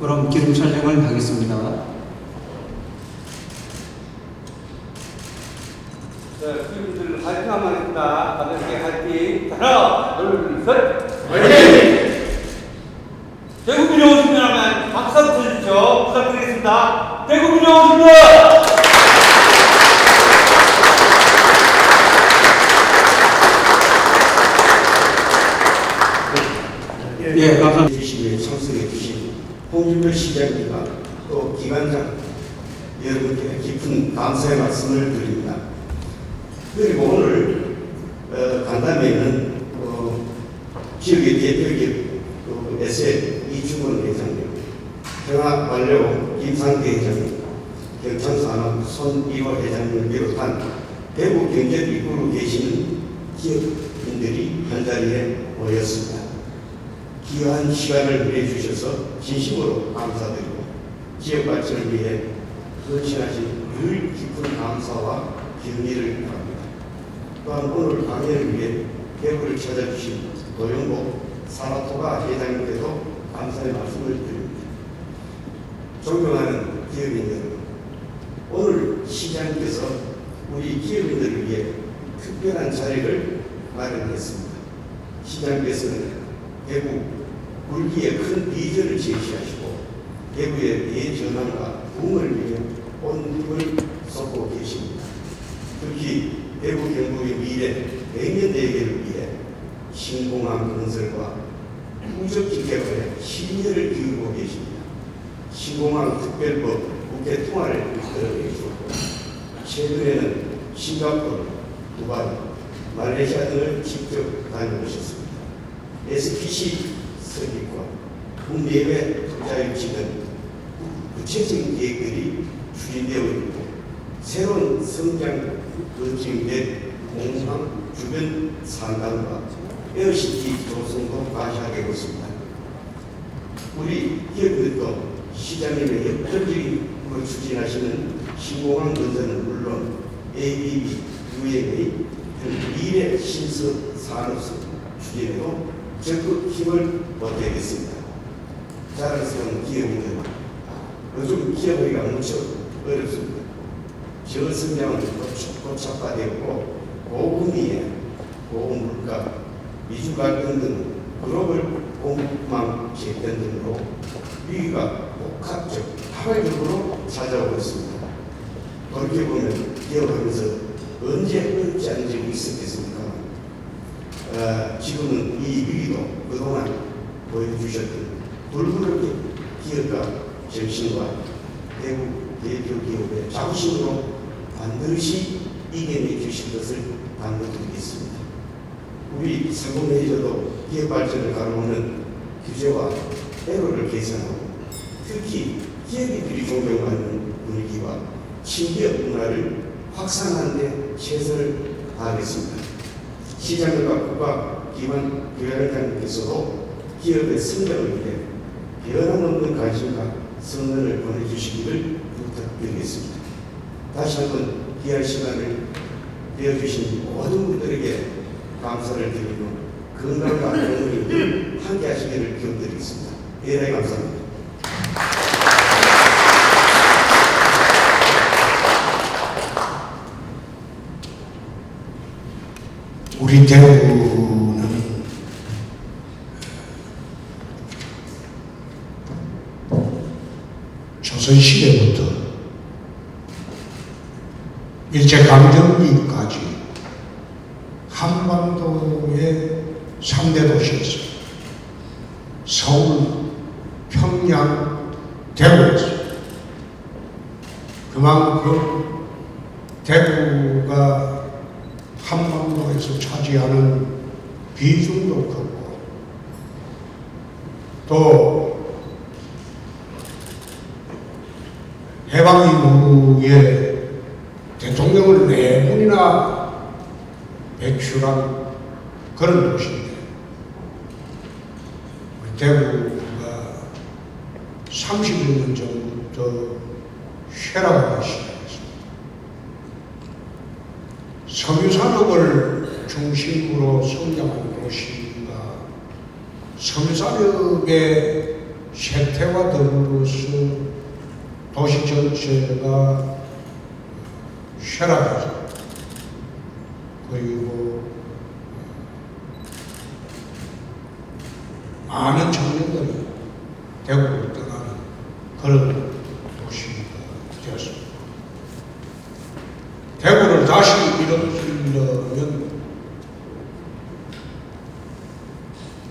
그럼 기록 촬영을 하겠습니다. 자, student들 화이팅 한번 합니다. 가볍게 화이팅. 하나, 둘, 셋. 화이팅! 대구민이 오시면 박수 한번 쳐주십시오. 부탁드리겠습니다. 대구민이 오십니다. 예, 감사합니다. 홍준표 시장님과 또 기관장 여러분께 깊은 감사의 말씀을 드립니다. 그리고 오늘 어, 간담회는 어, 지역의 대표기업 그 SM 이충원 회장님, 평화관료 김상태 회장님, 경창산업 손이호 회장님을 비롯한 대구 이끌고 계시는 기업인들이 한자리에 모였습니다. 귀한 시간을 보내주셔서 진심으로 감사드리고 지역 발전을 위해 헌신하신 늘 깊은 감사와 경의를 바랍니다. 또한 오늘 강연을 위해 대구를 찾아주신 도영복 사라토가 회장님께도 감사의 말씀을 드립니다. 존경하는 기업인 여러분, 오늘 시장님께서 우리 기업인들을 위해 특별한 자리를 마련했습니다. 시장님께서는 대구 굴기에 큰 비전을 제시하시고 대구의 대전환과 붐을 위해 온 힘을 쏟고 계십니다. 특히 대구 경북의 미래 100년 대계를 위해 신공항 건설과 후적지 개발에 신의를 기울이고 계십니다. 신공항 특별법 국회 통화를 이끌어 계시고 최근에는 싱가포르, 두바이, 말레이시아 등을 직접 다녀오셨습니다. SPC 설립과 국내외 투자 유치는 구체적인 계획들이 추진되어 있고 새로운 성장 거점된 공항 주변 상담과 에어시티 조성도 과시하게 있습니다. 우리 기업들도 시장님의 역설적으로 추진하시는 신공항 건설은 물론 ABB, UAA 등 미래 신설 산업성 추진에도 적극 힘을 보태겠습니다. 자랑스러운 기업인들, 요즘 기업하기가 무척 어렵습니다. 저성장은 고착화되었고 고금리에 고물가, 미주 갈등 등 글로벌 공급망 재편 등으로 위기가 복합적, 타발적으로 찾아오고 있습니다. 그렇게 보면 기업하면서 언제 어렵지 않은 적이 있었겠습니까? 어, 지금은 이 위기도 그동안 보여주셨던 불구르기 기업가 정신과 대구 대표 기업의 자부심으로 반드시 이겨내 주실 것을 당부드리겠습니다. 우리 상공 매니저도 기업 발전을 가로막는 규제와 애로를 개선하고 특히 기업인들이 존경하는 분위기와 친기업 문화를 확산하는 데 최선을 다하겠습니다. 시장과 국가 기관 교회장님께서도 기업의 성장을 위해 변함없는 관심과 성원을 보내주시기를 부탁드리겠습니다. 다시 한번 귀한 시간을 내어주신 모든 분들에게 감사를 드리고 건강과 건강이 늘 함께 하시기를 기원드리겠습니다. 대단히 감사합니다. 우리 대구는 조선시대부터 일제강점기까지 한반도의 3대 도시였습니다. 서울, 평양, 대구였습니다. 그만큼 대구가 한반도에서 차지하는 비중도 크고 또 해방 이후에 대통령을 네 분이나 배출한 그런 도시인데 우리 대구가 30년 전부터 쇠락하기 시작했습니다. 석유 산업을 중심으로 성장한 도시가 석유 산업의 쇠퇴와 더불어서 도시 전체가 쇠락하죠. 그리고 많은 청년들이 대구를 떠나는 그런 도시가 되었습니다. 대구를 다시 일으키려면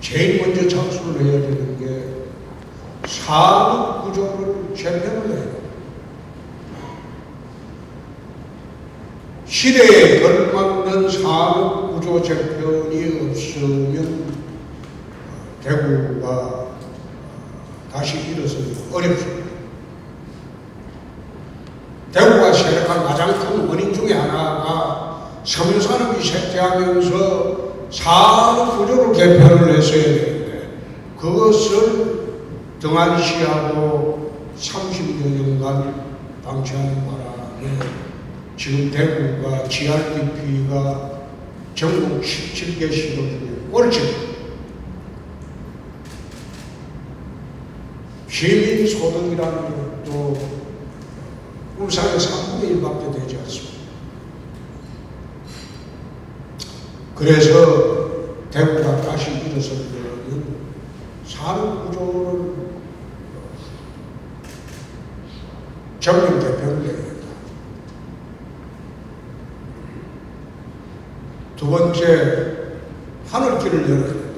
제일 먼저 착수를 해야 되는 게 산업 구조를 재편을 해야 돼요. 시대에 걸맞는 산업 구조 재편이 없으면 대구가 다시 일어서기 어렵습니다. 대구가 쇠락한 가장 큰 원인 중에 하나가 섬유산업이 쇠퇴하면서 산업 구조를 개편을 했어야 되는데 그것을 등한시하고 30여 년간 방치하는 바람에 지금 대구가 GRDP가 전국 17개 시도 중에 꼴찌입니다. 시민 소득이라는 것도 울산의 3분의 1밖에 되지 않습니다. 그래서 대구가 다시 일어서려면 산업 구조를 전면 개편을 해야 된다. 두 번째, 하늘길을 열어야 된다.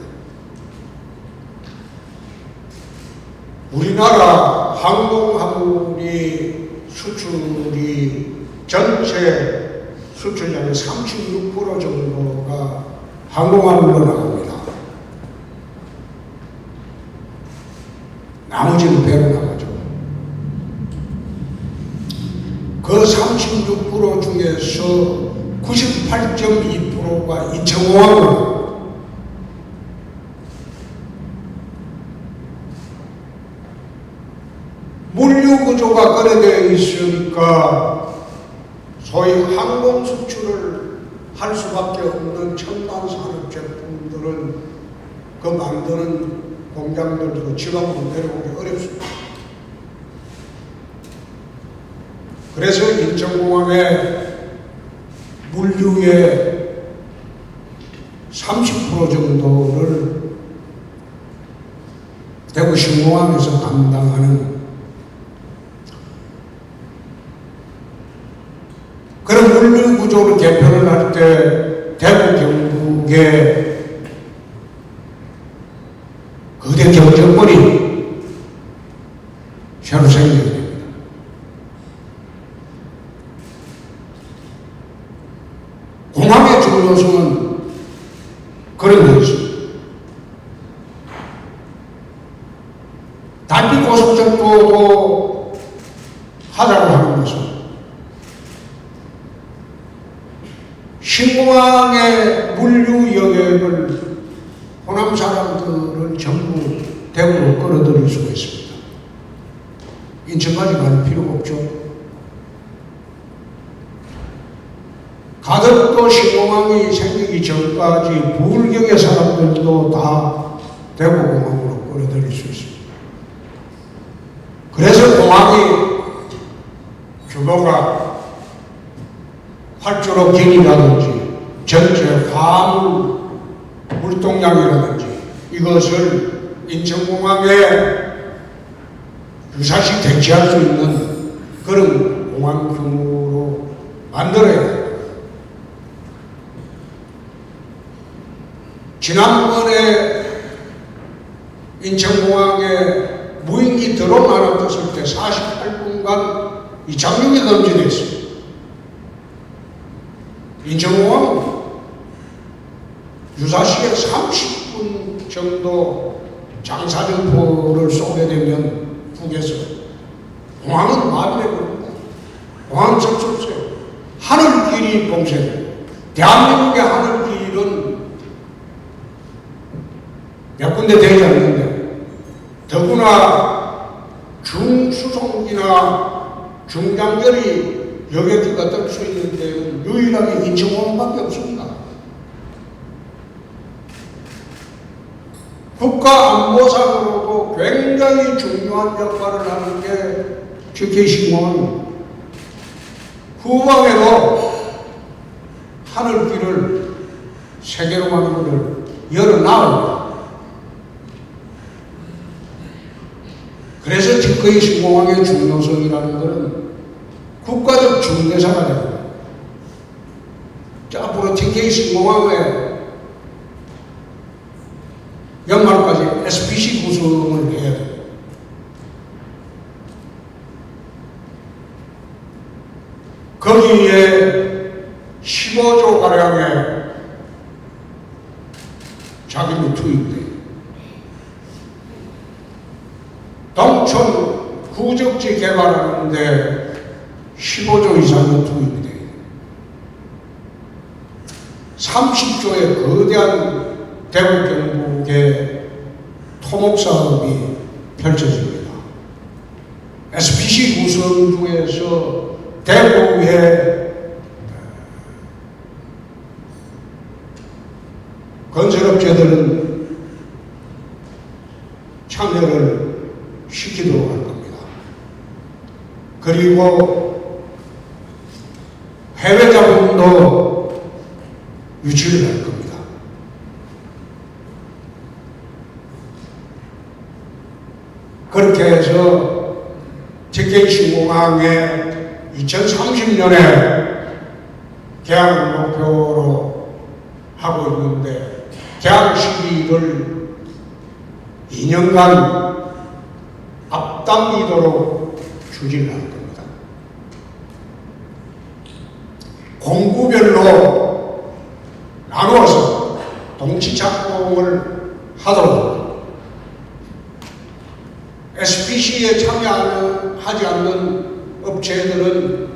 우리나라 항공화물이 수출이 전체 수출량의 36% 정도가 항공화물로 나옵니다. 나머지는 배로 나가죠. 그 36% 중에서 98.2%가 인천공항으로 물류 구조가 그래되어 있으니까 소위 항공 수출을 할 수밖에 없는 첨단 산업 제품들은 그 만드는 공장들도 지방으로 내려오기 어렵습니다. 그래서 인천공항의 물류의 30% 정도를 대구 신공항에서 담당하는 그런 물류 구조를 개편을 할 때 대구 경북에 거대 경쟁권이 새로 생기게 됩니다. 공항의 중요성은 그런 게 있습니다. 단비 고속철도도 하자고 하는 것은 신공항의 물류 영역을 호남 사람들을 전부 대구로 끌어들일 수가 있습니다. 인천까지 갈 필요가 없죠. 가덕도 신공항이 생기기 전까지 부울경의 사람들도 다 대구공항으로 끌어들일 수 있습니다. 그래서 공항이 규모가 활주로 길이라든지 전체 화물 물동량이라든지 이것을 인천공항에 유사시 대체할 수 있는 그런 공항 규모로 만들어야. 지난번에 인천공항에 무인기 드론 하나 떴을 때 48분간 이 착륙이 금지됐습니다. 인천공항 유사시에 30분 정도 장사정포를 쏘게 되면 북에서 공항은 마비되거든요. 공항 없어요. 하늘길이 봉쇄돼요. 대한민국의 하늘길은 몇 군데 되지 않는데 더구나 중수송기나 중장거리 여객기가 뜰수 있는 데는 유일하게 인천공항밖에 없습니다. 국가 안보상으로도 굉장히 중요한 역할을 하는 게 GK신공항입니다. 후방에도 하늘길을 세계로 가는 것을 열어놔옵니다. 그래서 GK신공항의 중요성이라는 것은 국가적 중대사가 됩니다. 자, 앞으로 TK신공항에 연말까지 SPC 구성을 해야 돼요. 거기에 15조 가량의 자금이 투입돼요. 동촌 구적지 개발하는데 15조 이상이 투입이 돼요. 30조의 거대한 대구 경북의 토목 사업이 펼쳐집니다. SPC 구성 중에서 대구의 건설업체들은 참여를 시키도록 할 겁니다. 그리고 해외 자본도 유치를 할 겁니다. 그렇게 해서 직계신공항에 2030년에 개항을 목표로 하고 있는데 개항 시기를 2년간 앞당기도록 추진을 할 겁니다. 공구별로 나누어서 동치 작동을 하도록 SPC에 참여하는 하지 않는 업체들은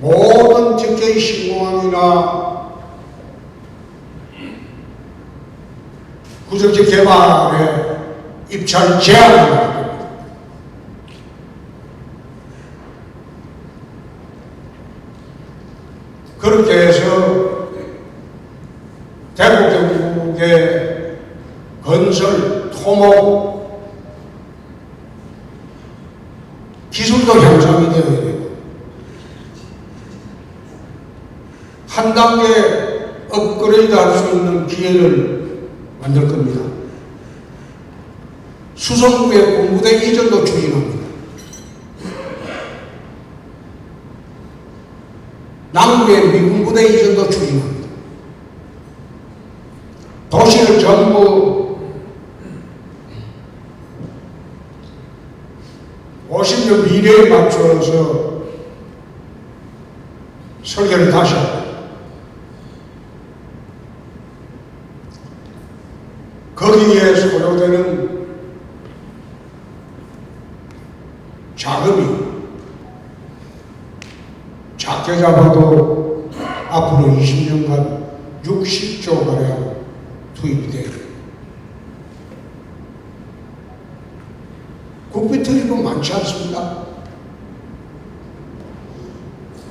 모든 특정 신공항이나 구정지 개발에 입찰 제한을. 그렇게 해서 대구 경북의 건설, 토목, 기술도 향상이 되어야 되고 한 단계 업그레이드 할 수 있는 기회를 만들 겁니다. 수성구의 공부대 이전도 추진합니다. 남구의 미군부대 이전도 추진합니다. 도시를 전부 50년 미래에 맞춰서 설계를 다시 합니다. 거기에 소요되는 자금이 작게 잡아도 앞으로 20년간 60조 가량 투입이 돼요. 국비 투입은 많지 않습니다.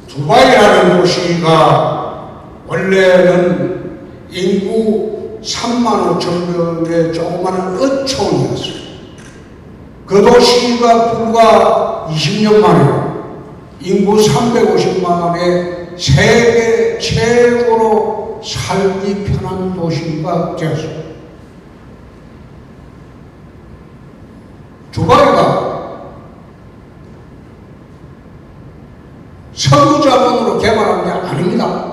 두바이라는 도시가 원래는 인구 3만 5천 명의 조그마한 어촌이었어요. 그 도시가 불과 20년 만에 인구 350만의 세계 최고로 살기 편한 도시가 되었습니다. 두바이가 석유 자본으로 개발한 게 아닙니다.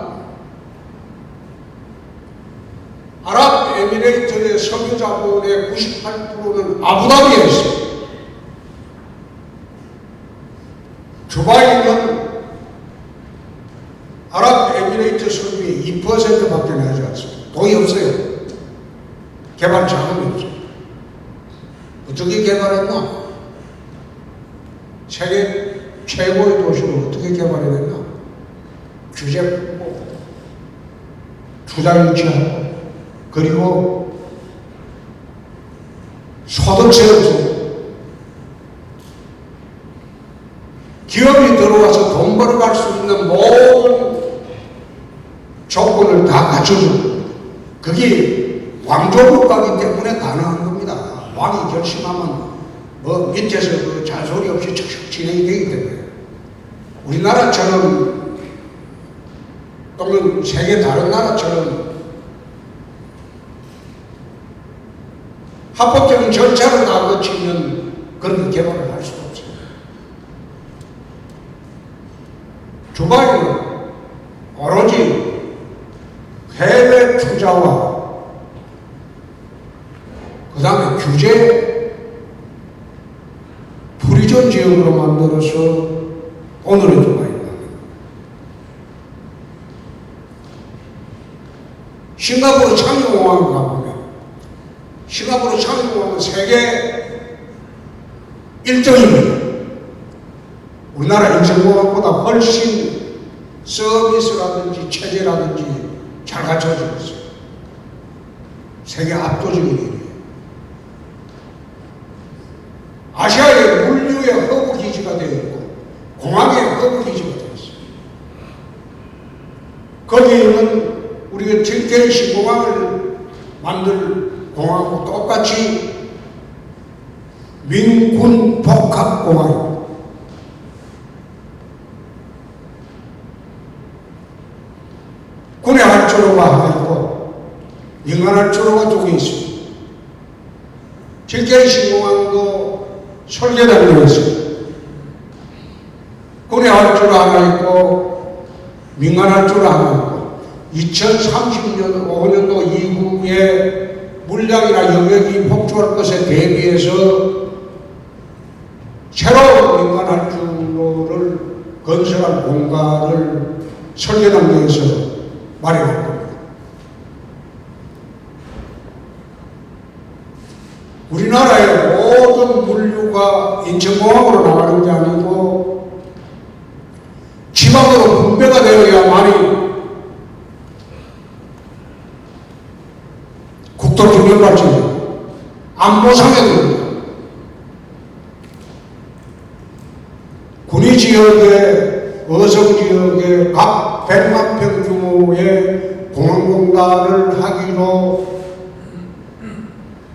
아랍에미레이트의 석유 자본의 98%는 아부다비에 있습니다. 두바이는 아랍에미레이트 석유의 2%밖에 나지 않습니다. 돈이 없어요. 개발 자금이 없어요. 어떻게 개발했나? 세계 최고의 도시를 어떻게 개발해냈나? 규제 풀고, 투자 유치하고, 그리고 소득세 없어요. 기업이 들어와서 돈 벌어갈 수 있는 모든 조건을 다 갖춰주고, 그게 왕조 국가이기 때문에 가능한 겁니다. 왕이 결심하면 뭐 밑에서 그 잔소리 없이 척척 진행이 되기 때문에 우리나라처럼 또는 세계 다른 나라처럼 합법적인 절차를 다 거치면 그런 개발을 할 수가 없어요. 두바이는 오로지 해외 투자와 그 다음에 규제 프리존 지역으로 만들어서 오늘의 두바이입니다. 싱가포르 창의공항을 가보면 싱가포르 창의공항은 세계 1등입니다. 우리나라 인천공항보다 훨씬 서비스라든지 체제라든지 잘 갖춰져 있어요. 세계 압도적인 일이에요. 아시아의 물류의 허브 기지가 되어 있고 공항의 허브 기지가 되어 있어요. 거기는 우리가 TK 신공항을 만들 공항하고 똑같이 민군 복합공항입니다. 군의 활주로가 하나 있고 민간 활주로가 두개 있습니다. TK 신공항도 설계단계가 있습니다. 군의 활주로 하나 있고 민간 활주로 하나 있고 2030년 5년도 이후에 물량이나 영역이 폭주할 것에 대비해서 새로운 민간 활주로를 건설할 공간을 설계 단계에서 마련할 겁니다. 우리나라의 모든 물류가 인천공항으로 나가는 게 아니고 지방으로 분배가 되어야만이 국토 균형 발전 안보상에 됩니다. 군위 지역의 어성 지역에 각 100만 평 규모의 공항공단을 하기로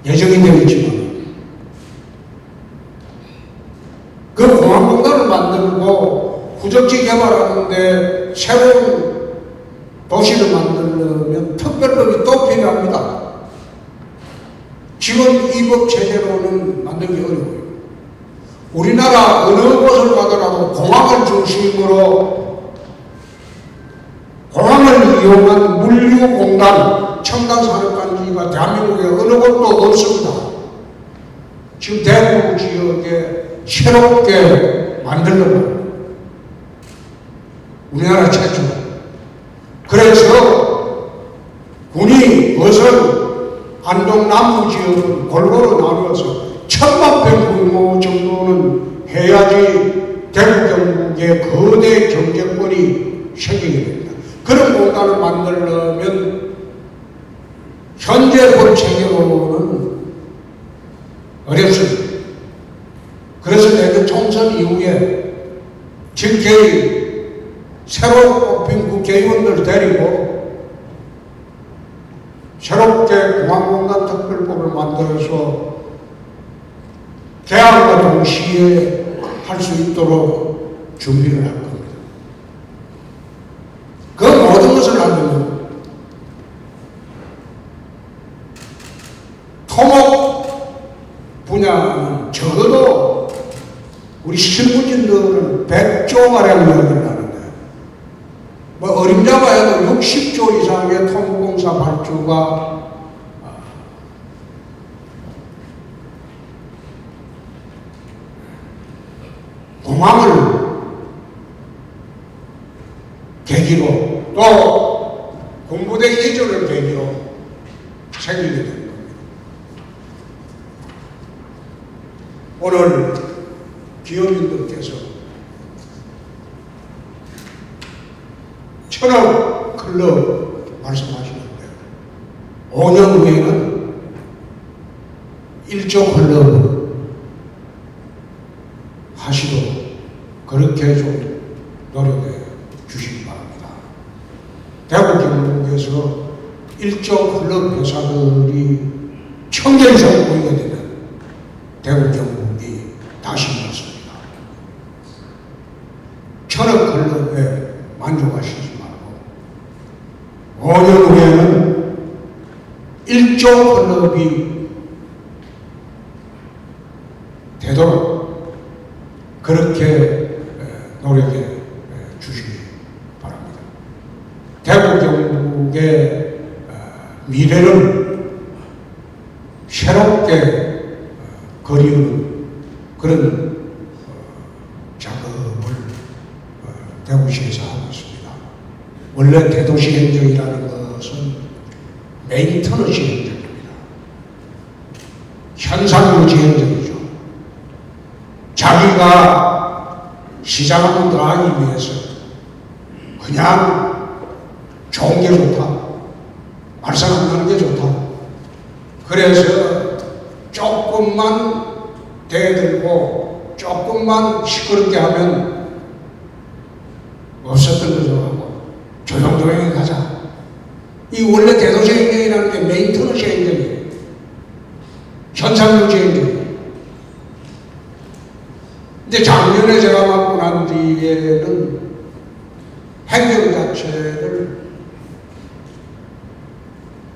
예정이 되어 있지만 그 공항공단을 후적지 개발하는데 새로운 도시를 만들려면 특별법이 또 필요합니다. 지금 이 법 체제로는 만들기 어려워요. 우리나라 어느 곳을 가더라도 공항을 중심으로 공항을 이용한 물류공단, 첨단산업단지가 대한민국에 어느 곳도 없습니다. 지금 대구 지역에 새롭게 만들려고 우리나라 최초. 그래서 군이 어선 안동 남부 지역은 골고루 나누어서 천만 평 규모 정도는 해야지 대구 경북의 거대 경제권이 생기게 됩니다. 그런 공간을 만들려면 현재 법 체계로는 어렵습니다. 그래서 내년 총선 이후에 직계의 새로 뽑힌 국회의원들 데리고 새롭게 공항공단 특별법을 만들어서 개항과 동시에 할 수 있도록 준비를 할 겁니다. 그 모든 것을 하려면 토목 분야는 적어도 우리 실무진들은 100조 가량 이야기를 하는데 뭐 어림잡아 해도 60조 이상의 토목공사 발주가 공항을 계기로 또 공부대 이전을 계기로 생기게 된 겁니다. 오늘 기업인들께서 천억 클럽 말씀하시는데 5년 후에는 1조 클럽 하시도록 그렇게 좀 노력해 주시기 바랍니다. 대구 경북에서 1조 클럽 회사들이 천개 이상 모이게 되면 하신 것입니다. 천억 클럽에 만족하시지 말고 5년 후에는 1조 클럽이 되도록 그렇게 에, 노력해 에, 주시기 바랍니다. 대구 경북의 어, 미래를 새롭게 어, 그리는 그런 어, 작업을 어, 대구시에서 하고 있습니다. 원래 대도시 행정이라는 것은 메인터너시 행정입니다. 현상유지 행정이죠. 자기가 시장을 더하기 위해서 그냥 게 좋다. 나는 게 좋다. 그래서 조금만 대들고 조금만 시끄럽게 하면 없었던 거죠 하고 조용조용히 가자. 이 원래 대도시 행정이라는 게 메인터너시 행정이에요. 현상유지 행정이에요. 근데 작년에 제가 맡고 난 뒤에는 행정 자체를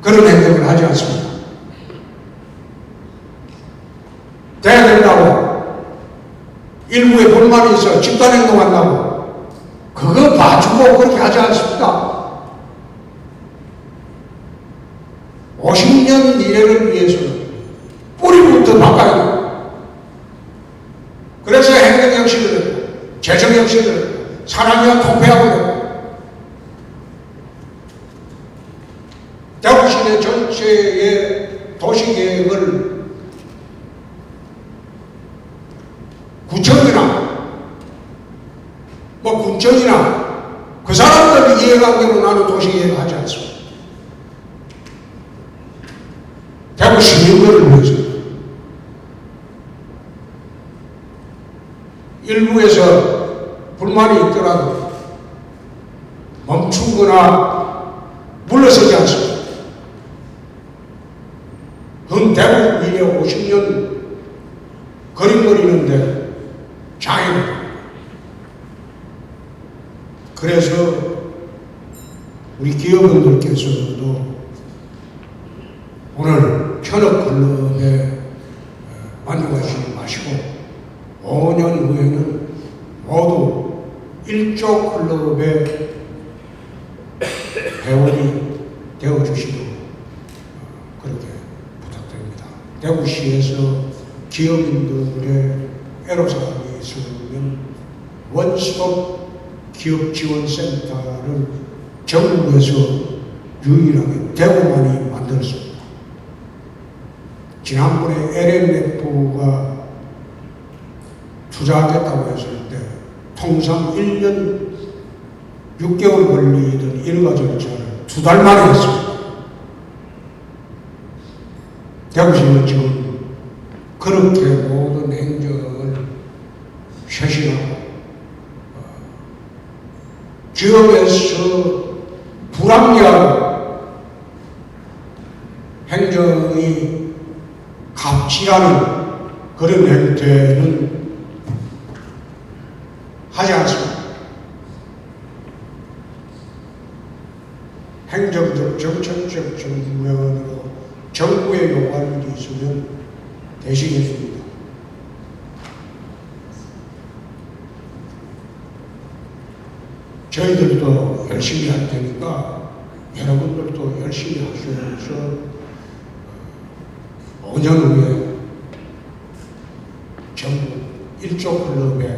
그런 행정을 하지 않습니다. 돼야 된다고 일부에 불만이 있어 집단 행동한다고 그거 봐주고 그렇게 하지 않습니다. 50년 미래를 위해서는 뿌리부터 바꿔야 돼요. 그래서 행정 되고 재정 되고 사람이랑 통폐하고 되고 대구시내 전체의 도시계획을 구청이나 뭐 군청이나 그 사람들 이해관계로 나는 도시계획을 하지 않습니다. 대구 시민들을 위해서 일부에서 불만이 있더라도 멈추거나 물러서지 않습니다. 대구 미래 50년 거린거리는데 장애입니다. 그래서 우리 기업인들께서도 오늘 현업 클럽에 어, 만족하시지 마시고 5년 후에는 모두 1조 클럽의 회원이 되어주시도록 어, 그렇게 부탁드립니다. 대구시에서 기업인들의 애로사항이 있으면 원스톱 기업지원센터를 전국에서 유일하게 대구만이 만들었습니다. 지난번에 LMF가 투자하겠다고 했을 때 통상 1년 6개월 걸리던 일가 절차를 두 달 만에 했습니다. 대구시는 지금 그렇게 모든 행정을 쇄신하고 어, 기업에서 불합리한 행정이 갑질하는 그런 행태는 하지 않습니다. 행정적, 정책적 측면으로 정부의 요구할 일이 있으면 줍니다. 저희들도 열심히 할 테니까 여러분들도 열심히 하셔서 5년 후에 전국 1조 클럽에